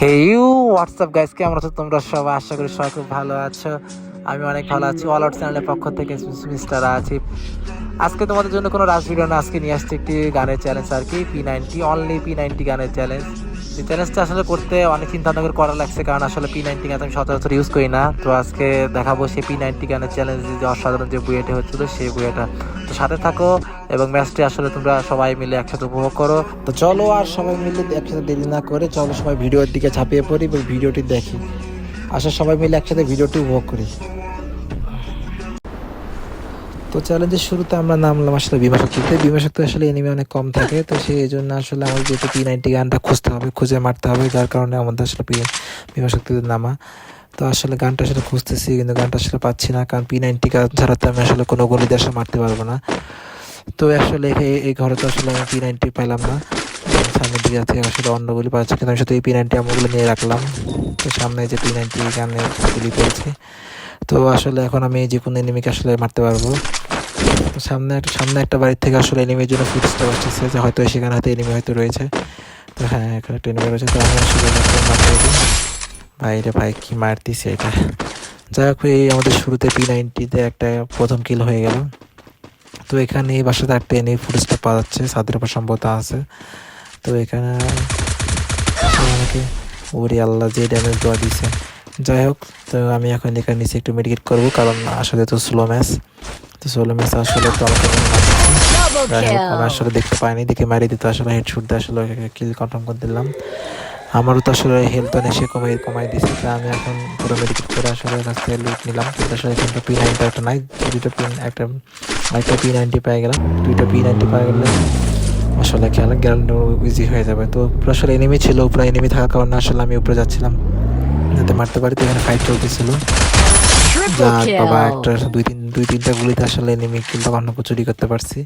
Hey you WhatsApp guys কেমন আছো তোমরা সবাই? আশা করি সবাই খুব ভালো আছো। আমি অনেক ভালো আছি। অল আউট চ্যানেলের পক্ষ থেকে মিস্টার আছি। আজকে তোমাদের জন্য কোনো রাজ ভিডিও না। আজকে নিয়ে আসছি একটি গানের চ্যালেঞ্জ আর কি। P ninety only P ninety গানের চ্যালেঞ্জ চ্যালেঞ্জটা আসলে করতে অনেক চিন্তা ভাবনা করে লাগছে, কারণ আসলে পি নাইনটি গান আমি সচরাচর ইউজ করি না। তো আজকে দেখাবো সেই পি নাইনটি গানের চ্যালেঞ্জ যে অসাধারণ যে বুয়েটে হচ্ছিল, সেই বুয়েটা। তো সাথে থাকো এবং ম্যাচটি আসলে তোমরা সবাই মিলে একসাথে উপভোগ করো। তো চলো আর সবাই মিলে একসাথে দেরি না করে চলো সবাই ভিডিওর দিকে ঝাঁপিয়ে পড়ি এবং ভিডিওটি দেখি। আসলে সবাই মিলে একসাথে ভিডিওটি উপভোগ করি। তো চ্যালেঞ্জের শুরুতে আমরা নামলাম আসলে বিমা শক্তিতে বিমা শক্তি আসলে এনিমি অনেক কম থাকে, তো সেই জন্য আসলে আমাদের যেহেতু পি নাইনটি গানটা খুঁজতে হবে, খুঁজে মারতে হবে, যার কারণে আমাদের আসলে পি বিমা শক্তিতে নামা। তো আসলে গানটা আসলে খুঁজতেছি, কিন্তু গানটা আসলে পাচ্ছি না, কারণ পি নাইনটি গান ছাড়া তো আমি আসলে কোনো গলিতে আসলে মারতে পারব না। তো আসলে এই- ঘরে তো আসলে আমি পি নাইনটি পেলাম না। সামনের দিকে আছে, আসলে অন্যগুলি পাচ্ছি কিন্তু আমি শুধু এই পি নাইনটি আমগুলো নিয়ে রাখলাম। তো সামনে যে পি নাইনটি গানের গুলি পেয়েছি তো আসলে এখন আমি যে কোনো এনিমিকে আসলে মারতে পারব। সামনে একটা সামনে একটা বাড়ির থেকে আসলে এনিমির জন্য ফুটস্টেপ আসতেছে, যে হয়তো সেখানে হয়তো এনিমি হয়তো রয়েছে। তো হ্যাঁ এখানে একটা এনিমি রয়েছে, তো আমি আসলে মারতে ভাইরে ভাই কি মারতিছে এটা? যাই হোক এই আমাদের শুরুতে পি নাইনটিতে একটা প্রথম কিল হয়ে গেল। তো এখানে এই বাসাতে একটা এনে ফুটস্টেপ পাওয়া যাচ্ছে, সাদের উপর সম্ভবত আছে। তো এখানে ওরে আল্লাহ, যে ড্যামেজ দেওয়া দিছে। যাই হোক তো আমি এখন এখানে নিচে একটু মেডিকেট করব কারণ আসলে তো স্লো ম্যাচ তো স্লো ম্যাচ আসলে তো আমাকে আমি আসলে দেখতে পাইনি দেখে মারি দিতে আসলে হেড হেডশুট দিয়ে আসলে কিল কনফার্ম করে দিলাম। আমারও তো আসলে হেলথ অনেক সে কমাই কমাই দিয়েছে তো আমি এখন পুরো মেডিকেট করে আসলে কাছ থেকে লুট নিলাম। কিন্তু আসলে এখানটা পি নাইনটা একটা নাই দুটো পিন একটা একটা পি নাইনটি পেয়ে গেলাম। দুইটা পি নাইনটি পেয়ে গেলে আসলে খেলা গ্যারান্ড ইজি হয়ে যাবে। তো আসলে এনিমি ছিল উপরে এনিমি থাকার কারণে আসলে আমি উপরে যাচ্ছিলাম। যাতে মারতে পারি তো এখানে ফাইট চলতেছিল। যাক বাবা একটা দুই তিন দুই তিনটা গুলিতে আসলে এনিমি কিলটা কখনো চুরি করতে পারছি।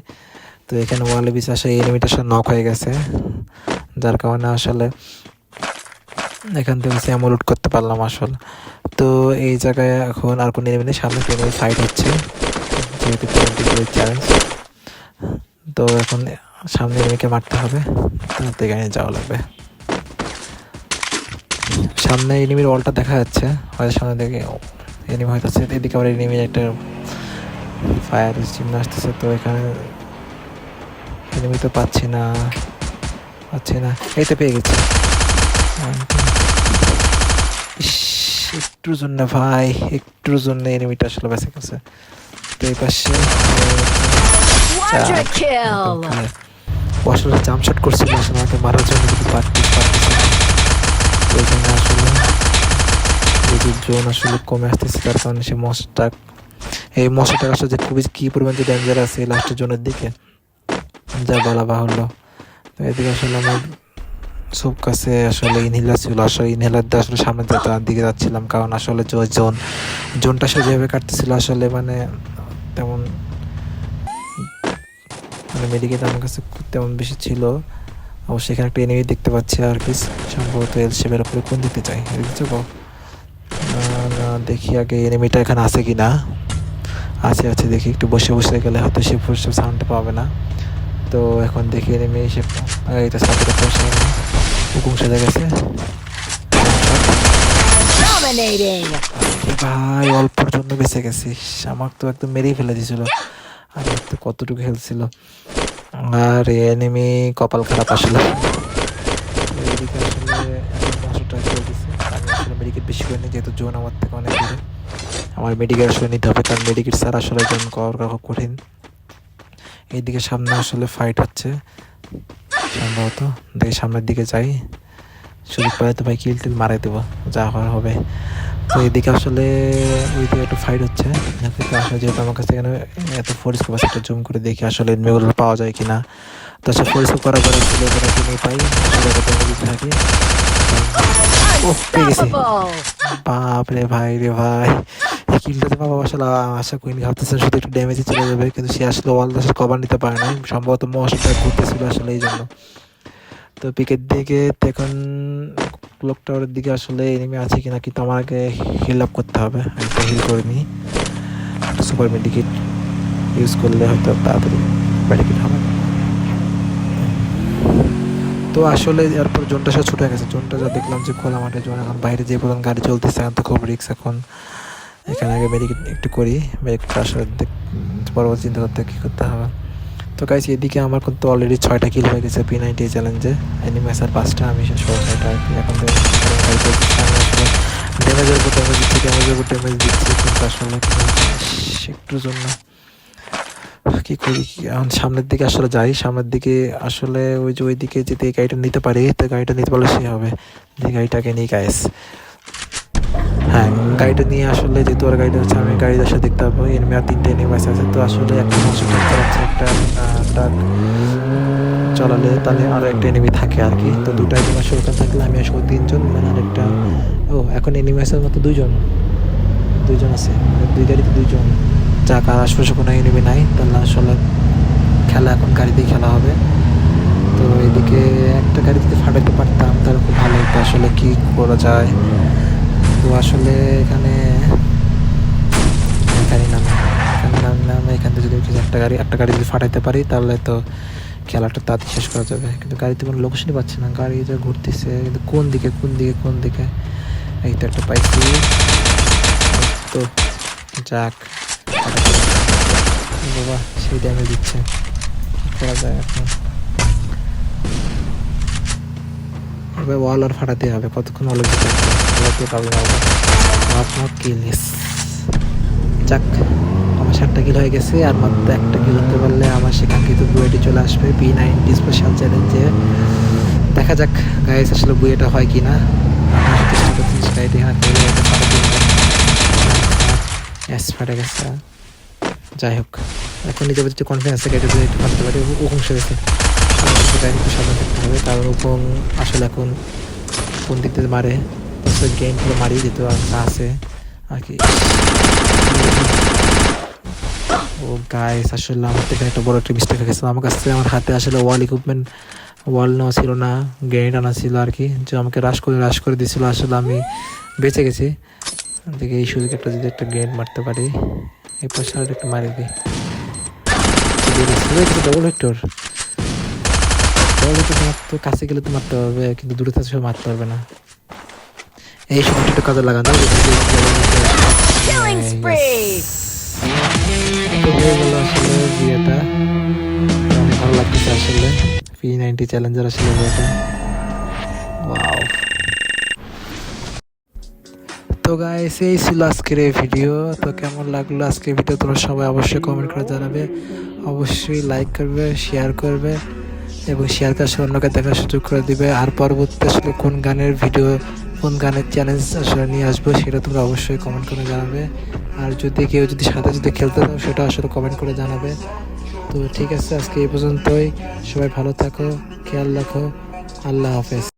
তো এখানে ওয়ালে বিচ আসলে এনিমিটা আসলে নক হয়ে গেছে। যার কারণে আসলে এখান থেকে স্যামো লুট করতে পারলাম আসলে। তো এই জায়গায় এখন আর কোনো এনিমি নেই সামনে এনিমি ফাইট হচ্ছে? যেহেতু টোয়েন্টি চ্যালেঞ্জ তো এখন সামনে এনিমিকে মারতে হবে। তাতে এখানে যাওয়া লাগবে। সামনে এনিমির ওয়ালটা দেখা যাচ্ছে। হয়তো সামনে থেকে এনিমি হয়তো আছে এদিকে আবার এনিমির একটা ফায়ার চিহ্ন আসতেছে তো এখানে এনিমি তো পাচ্ছি না পাচ্ছি না। এই তো পেয়ে গেছি। একটুর জন্য ভাই একটুর জন্য এনিমিটা আসলে বেঁচে গেছে। তো এই পাশে আসলে জাম্পশট করছিল আমাকে মারার জন্য কিন্তু পারতিস জন্য আসলে এই যে জোন আসলে কমে আসতেছে, তার কারণে সে মশটা, এই মশাটা আসলে খুবই কি পরিমাণ যে ডেঞ্জার আছে লাস্টের জোনের দিকে। যা বলা বাহুল্য। তো এদিকে আসলে আমার সব কাছে আসলে ইনহেলার ছিল, আসলে ইনহেলার দিয়ে আসলে সামনে তার দিকে যাচ্ছিলাম, কারণ আসলে জোন জোনটা আসলে যেভাবে কাটতেছিল, আসলে মানে তেমন মানে মেডিকেল আমার কাছে তেমন বেশি ছিল। অবশ্যই এখানে একটা এনিমি দেখতে পাচ্ছি আর কি সম্ভবত এল শেপের উপরে কোন দিতে চাই এদিকে যাব। না দেখি আগে এনিমিটা এখানে আছে কি না আছে আছে দেখি। একটু বসে বসে গেলে হয়তো সে ফুসে সাউন্ডটা পাবে না। তো এখন দেখি এনিমি এইটা সাথে বসে হুকুম সেজে গেছে. ভাই অল্পর জন্য বেঁচে গেছি। আমার তো একদম মেরেই ফেলে দিয়েছিল। আর তো কতটুকু হেলথ ছিল। আর এনিমি কপাল খারাপ আসলে। এদিকে আমি আসলে মেডিকেট বেশি করিনি যেহেতু জোন আমার থেকে অনেক দূরে। আমার মেডিকেট আসলে নিতে হবে, কারণ মেডিকেট স্যার আসলে জোন কভার করা খুব কঠিন। এইদিকে সামনে আসলে ফাইট হচ্ছে। সম্ভবত। দেখি সামনের দিকে যাই। সুযোগ পেলে তো ভাই কিল টিল মারাই দেবো। যা হওয়ার হবে। তো এদিকে আসলে ওই দিকে একটু ফাইট হচ্ছে। আসলে যেহেতু আমার কাছে এখানে এত ফোরিস্কোপ আছে একটা জুম করে দেখি আসলে এনিমিগুলো পাওয়া যায় কিনা। তো আসলে ফোরিস্কোপ করার পরে আসলে এখানে কিনে পাই থাকি। ও পেয়ে গেছি। বাপ রে ভাই রে ভাই। এই কিলটাতে বাবা আসলে আশা করিনি ভাবতেছেন শুধু একটু ড্যামেজে চলে যাবে কিন্তু সে আসলে ওয়াল আসলে কভার নিতে পারে সম্ভবত মশাটা ঘুরতেছিল আসলে এই জন্য। তো পিকের দিকে এখন ক্লক টাওয়ারের দিকে আসলে এনিমি আছে কিনা কিন্তু আমাকে হিল আপ করতে হবে। আমি তো হিল করিনি। একটা সুপার মেডিকেট ইউজ করলে হয়তো তাড়াতাড়ি মেডিকেট হবে। তো আসলে এরপর জোনটা সব ছুটে গেছে। জোনটা যা দেখলাম যে খোলা মাঠে জোন, এখন বাইরে যে পর্যন্ত গাড়ি চলতেছে, এখন তো খুব রিক্স এখন। এখানে আগে মেডিকেট একটু করি। মেডিকেট আসলে পরবর্তী চিন্তা করতে কী করতে হবে। তো গাইছি এদিকে আমার কিন্তু অলরেডি ছয়টা কিল হয়ে গেছে পি নাইনটি চ্যালেঞ্জে অ্যানিমেসার পাঁচটা, আমি ষোলো ছয়টা আর এখন ড্যামেজের উপর ড্যামেজ দিচ্ছি ড্যামেজের উপর ড্যামেজ দিচ্ছি, কিন্তু আসলে জন্য কি করি এখন সামনের দিকে আসলে যাই। সামনের দিকে আসলে ওই যে ওই দিকে যদি এই গাড়িটা নিতে পারি, তো গাড়িটা নিতে পারলে সে হবে। যে গাড়িটাকে নিয়ে গাইস হ্যাঁ গাড়িটা নিয়ে আসলে যেহেতু ওর গাড়িটা হচ্ছে, আমি গাড়িটা আসলে দেখতে পাবো এনিমি আর তিনটে এনিমি আছে, তো আসলে একটা একটা ট্রাক চালালে তাহলে আরও একটা এনিমি থাকে আর কি তো দুটো এনিমি আসলে থাকলে আমি আসলে তিনজন মানে আরেকটা, ও, এখন এনিমি আছে মতো দুইজন। দুইজন আছে মানে দুই গাড়িতে দুইজন। যাক, আর আশপাশে কোনো এনিমি নাই, তাহলে আসলে খেলা এখন গাড়িতেই খেলা হবে। তো এদিকে একটা গাড়ি যদি ফাটাইতে পারতাম, তাহলে খুব ভালো হতো আসলে কি করা যায়? তো আসলে এখানে এখানে নামে। নামে নামে, এখান থেকে যদি একটা গাড়ি একটা গাড়ি যদি ফাটাইতে পারি, তাহলে তো খেলাটা তাড়াতাড়ি শেষ করা যাবে। কিন্তু গাড়িতে কোনো লোকেশনই পাচ্ছে না। গাড়ি যে ঘুরতেছে, কিন্তু কোন দিকে কোন দিকে কোন দিকে, এই তো একটা পাইছি। তো যাক বাবা, সেই ড্যামেজ দিচ্ছে। করা যায় এখন? ওয়াল আর ফাটাতে হবে। কতক্ষণ অলো দিতে হবে পাবো না। আপনার কিল যাক, আমার সাতটা কিল হয়ে গেছে, আর মাত্র একটা কিল হতে পারলে আমার সেখান কিন্তু বুয়েটি চলে আসবে বি নাইনটি স্পেশাল চ্যালেঞ্জে দেখা যাক গাইস আসলে বুয়েটা হয় কি না যাই হোক, এখন নিজের প্রতি কনফিডেন্স থেকে এটা যদি একটু ফাটতে পারি, ও অংশ গেছে একটু সাবধান থাকতে হবে, কারণ উপন আসলে এখন কোন দিক থেকে মারে গেম পুরো মারি যেতে আছে। আর কি। ও গাইস আসলে আমার থেকে একটা বড় একটা মিস্টেক হয়ে গেছে। আমার কাছ থেকে আমার হাতে আসলে ওয়াল ইকুইপমেন্ট ওয়াল নেওয়া ছিল না গ্রেনেড আনা ছিল আর কি। যে আমাকে রাশ করে রাশ করে দিয়েছিল আসলে আমি বেঁচে গেছি। দেখে এই সুযোগ একটা যদি একটা গ্রেনেড মারতে পারি, এই পাশে আর একটা মারি দিই। ডবল হেক্টর ডবল হেক্টর মারতে কাছে গেলে তো মারতে পারবে কিন্তু দূরে থাকতে মারতে পারবে না। এই সময়টা একটু কাজে লাগানো. তো হয়ে এই ছিল আজকের এই ভিডিও তো কেমন লাগল আজকের ভিডিও তোমরা সবাই অবশ্যই কমেন্ট করে জানাবে। অবশ্যই লাইক করবে শেয়ার করবে এবং শেয়ার কাছে অন্যকে দেখার সুযোগ করে দিবে। আর পরবর্তী আসলে কোন গানের ভিডিও কোন গানের চ্যালেঞ্জ আসলে নিয়ে আসব সেটা তোমরা অবশ্যই কমেন্ট করে জানাবে। আর যদি কেউ যদি সাথে যদি খেলতে চাও, সেটা আসলে কমেন্ট করে জানাবে। তো ঠিক আছে, আজকে এই পর্যন্তই। সবাই ভালো থাকো, খেয়াল রাখো। আল্লাহ হাফেজ।